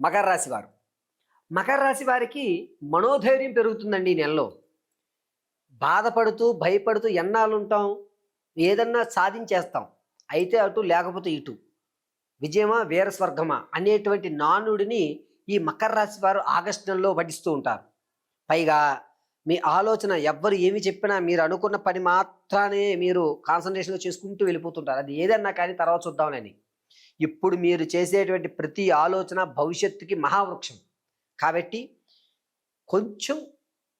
మకర రాశి వారు. మకర రాశి వారికి మనోధైర్యం పెరుగుతుందండి ఈ నెలలో. బాధపడుతూ భయపడుతూ ఎన్నాళ్ళు ఉంటాం? ఏదన్నా సాధించేస్తాం. అయితే అటు లేకపోతే ఇటు. విజయమా వీరస్వర్గమా అనేటువంటి నానుడిని ఈ మకర రాశి వారు ఆగస్టు నెలలో వడిస్తూ ఉంటారు. పైగా మీ ఆలోచన ఎవ్వరు ఏమి చెప్పినా మీరు అనుకున్న పని మాత్రానే మీరు కాన్సన్ట్రేషన్గా చేసుకుంటూ వెళ్ళిపోతుంటారు. అది ఏదన్నా కానీ తర్వాత చూద్దామని ఇప్పుడు మీరు చేసేటువంటి ప్రతి ఆలోచన భవిష్యత్తుకి మహావృక్షం. కాబట్టి కొంచెం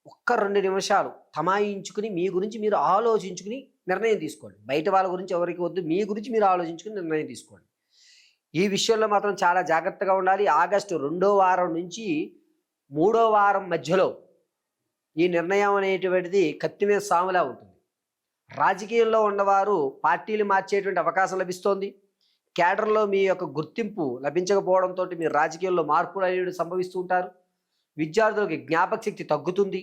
ఒక్క రెండు నిమిషాలు తమాయించుకుని మీ గురించి మీరు ఆలోచించుకుని నిర్ణయం తీసుకోండి. బయట వాళ్ళ గురించి ఎవరికి వద్దు మీ గురించి మీరు ఆలోచించుకుని నిర్ణయం తీసుకోండి. ఈ విషయంలో మాత్రం చాలా జాగ్రత్తగా ఉండాలి. ఆగస్టు రెండో వారం నుంచి మూడో వారం మధ్యలో ఈ నిర్ణయం అనేటువంటిది కత్తి మీద సాములా ఉంటుంది. రాజకీయంలో ఉన్నవారు పార్టీలు మార్చేటువంటి అవకాశం లభిస్తోంది. కేడర్లో మీ యొక్క గుర్తింపు లభించకపోవడంతో మీరు రాజకీయాల్లో మార్పులు అనేవి సంభవిస్తూ ఉంటారు. విద్యార్థులకి జ్ఞాపక శక్తి తగ్గుతుంది.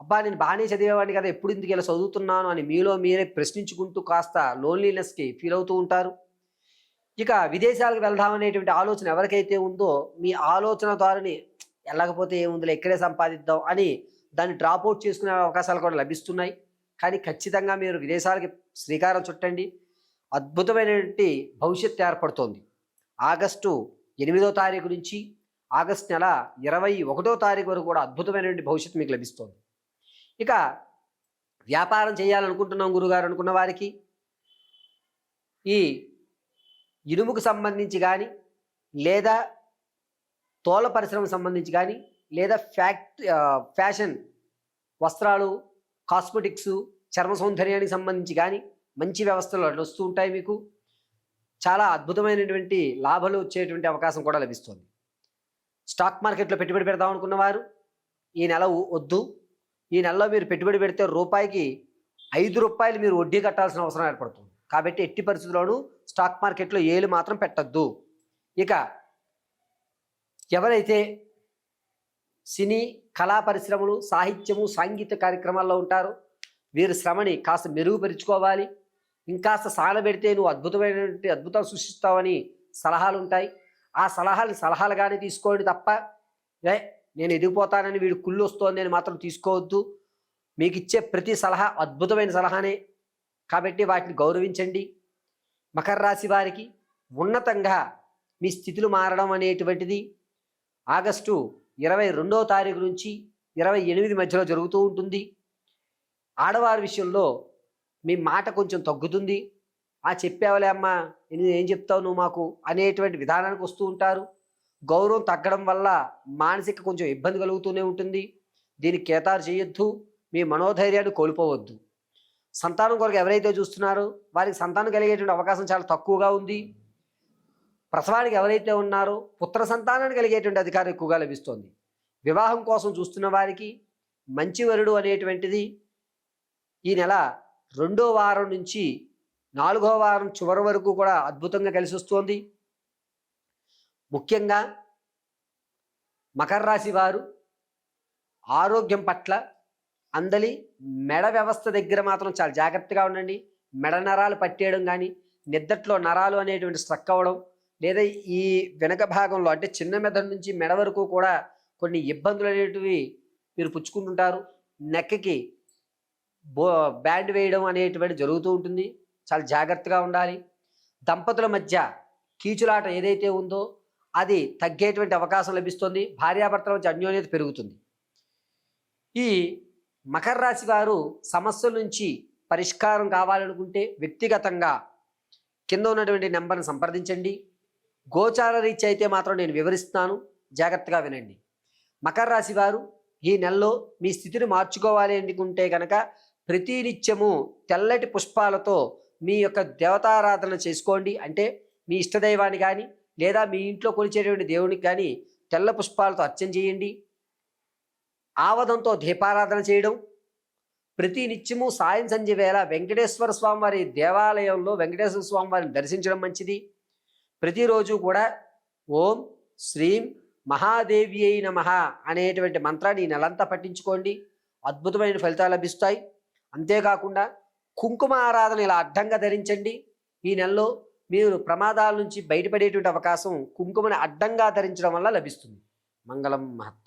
అబ్బా నేను బాగానే చదివేవాడిని కదా ఎప్పుడు ఇందుకు ఇలా చదువుతున్నాను అని మీలో మీరే ప్రశ్నించుకుంటూ కాస్త లోన్లీనెస్కి ఫీల్ అవుతూ ఉంటారు. ఇక విదేశాలకు వెళ్దామనేటువంటి ఆలోచన ఎవరికైతే ఉందో మీ ఆలోచన ద్వారానే వెళ్ళకపోతే ఏముందిలే ఇక్కడే సంపాదిద్దాం అని దాన్ని డ్రాప్ అవుట్ చేసుకునే అవకాశాలు కూడా లభిస్తున్నాయి. కానీ ఖచ్చితంగా మీరు విదేశాలకి శ్రీకారం చుట్టండి. అద్భుతమైనటువంటి భవిష్యత్తు ఏర్పడుతోంది. ఆగస్టు ఎనిమిదో తారీఖు నుంచి ఆగస్ట్ నెల ఇరవై ఒకటో తారీఖు వరకు కూడా అద్భుతమైనటువంటి భవిష్యత్తు మీకు లభిస్తోంది. ఇక వ్యాపారం చేయాలనుకుంటున్నాం గురుగారు అనుకున్న వారికి ఈ ఇనుముకు సంబంధించి కానీ లేదా తోల పరిశ్రమకు సంబంధించి కానీ లేదా ఫ్యాక్ట్ ఫ్యాషన్ వస్త్రాలు కాస్మెటిక్స్ చర్మ సౌందర్యానికి సంబంధించి కానీ మంచి వ్యవస్థలు అట్లా వస్తూ ఉంటాయి మీకు. చాలా అద్భుతమైనటువంటి లాభాలు వచ్చేటువంటి అవకాశం కూడా లభిస్తుంది. స్టాక్ మార్కెట్లో పెట్టుబడి పెడదాం అనుకున్నవారు ఈ నెల వద్దు. ఈ నెలలో మీరు పెట్టుబడి పెడితే రూపాయికి ఐదు రూపాయలు మీరు వడ్డీ కట్టాల్సిన అవసరం ఏర్పడుతుంది. కాబట్టి ఎట్టి పరిస్థితుల్లోనూ స్టాక్ మార్కెట్లో ఏలు మాత్రం పెట్టద్దు. ఇక ఎవరైతే సినీ కళా పరిశ్రమలు సాహిత్యము సాంగీత కార్యక్రమాల్లో ఉంటారో వీరి శ్రమని కాస్త మెరుగుపరుచుకోవాలి. ఇంకాస్త సానబెడితే నువ్వు అద్భుతమైనటువంటి అద్భుతాలు సృష్టిస్తావని సలహాలు ఉంటాయి ఆ సలహాలు సలహాలుగానే తీసుకోండి తప్ప ఏ నేను ఎదిగిపోతానని వీడు కుళ్ళు వస్తోంది అని మాత్రం తీసుకోవద్దు. మీకు ఇచ్చే ప్రతి సలహా అద్భుతమైన సలహానే. కాబట్టి వాటిని గౌరవించండి. మకర రాశి వారికి ఉన్నతంగా మీ స్థితులు మారడం అనేటువంటిది ఆగస్టు ఇరవై రెండవ తారీఖు నుంచి ఇరవై ఎనిమిది మధ్యలో జరుగుతూ ఉంటుంది. ఆడవారి విషయంలో మీ మాట కొంచెం తగ్గుతుంది. ఆ చెప్పావులే అమ్మా నేను ఏం చెప్తావు నువ్వు మాకు అనేటువంటి విధానానికి వస్తూ ఉంటారు. గౌరవం తగ్గడం వల్ల మానసిక కొంచెం ఇబ్బంది కలుగుతూనే ఉంటుంది. దీనికి కేతారు చేయొద్దు మీ మనోధైర్యాన్ని కోల్పోవద్దు. సంతానం కొరకు ఎవరైతే చూస్తున్నారో వారికి సంతానం కలిగేటువంటి అవకాశం చాలా తక్కువగా ఉంది. ప్రసవానికి ఎవరైతే ఉన్నారో పుత్ర సంతానాన్ని కలిగేటువంటి అధికారం ఎక్కువగా లభిస్తోంది. వివాహం కోసం చూస్తున్న వారికి మంచి వరుడు అనేటువంటిది ఈ నెల రెండో వారం నుంచి నాలుగో వారం చివరి వరకు కూడా అద్భుతంగా కలిసి వస్తోంది. ముఖ్యంగా మకర రాశి వారు ఆరోగ్యం పట్ల అందలి మెడ వ్యవస్థ దగ్గర మాత్రం చాలా జాగ్రత్తగా ఉండండి. మెడ నరాలు పట్టేయడం కానీ నిద్దట్లో నరాలు అనేటువంటి స్ట్రక్ అవ్వడం లేదా ఈ వెనక భాగంలో అంటే చిన్న మెదడు నుంచి మెడ వరకు కూడా కొన్ని ఇబ్బందులు అనేటివి మీరు పుచ్చుకుంటుంటారు. నెక్కకి బో బ్యాండ్ వేయడం అనేటువంటి జరుగుతూ ఉంటుంది. చాలా జాగ్రత్తగా ఉండాలి. దంపతుల మధ్య కీచులాట ఏదైతే ఉందో అది తగ్గేటువంటి అవకాశం లభిస్తుంది. భార్యాభర్తల మధ్య అన్యోన్యత పెరుగుతుంది. ఈ మకర రాశి వారు సమస్యల నుంచి పరిష్కారం కావాలనుకుంటే వ్యక్తిగతంగా కింద ఉన్నటువంటి నెంబర్ని సంప్రదించండి. గోచార రీత్యా అయితే మాత్రం నేను వివరిస్తున్నాను. జాగ్రత్తగా వినండి. మకర రాశి వారు ఈ నెలలో మీ స్థితిని మార్చుకోవాలి అనుకుంటే కనుక ప్రతినిత్యము తెల్లటి పుష్పాలతో మీ యొక్క దేవతారాధన చేసుకోండి. అంటే మీ ఇష్టదైవాన్ని కానీ లేదా మీ ఇంట్లో కొలిచేటువంటి దేవునికి కానీ తెల్ల పుష్పాలతో అర్చన చేయండి. ఆవదంతో దీపారాధన చేయడం. ప్రతి నిత్యము సాయం సంధ్య వేళ వెంకటేశ్వర స్వామి వారి దేవాలయంలో వెంకటేశ్వర స్వామి వారిని దర్శించడం మంచిది. ప్రతిరోజు కూడా ఓం శ్రీం మహాదేవి అయి నమ అనేటువంటి మంత్రాన్ని ఈ నెలంతా పట్టించుకోండి అద్భుతమైన ఫలితాలు లభిస్తాయి. అంతేకాకుండా కుంకుమ ఆరాధన ఇలా అడ్డంగా ధరించండి. ఈ నెలలో మీరు ప్రమాదాల నుంచి బయటపడేటువంటి అవకాశం కుంకుమని అడ్డంగా ధరించడం వల్ల లభిస్తుంది. మంగళం మహత్వం.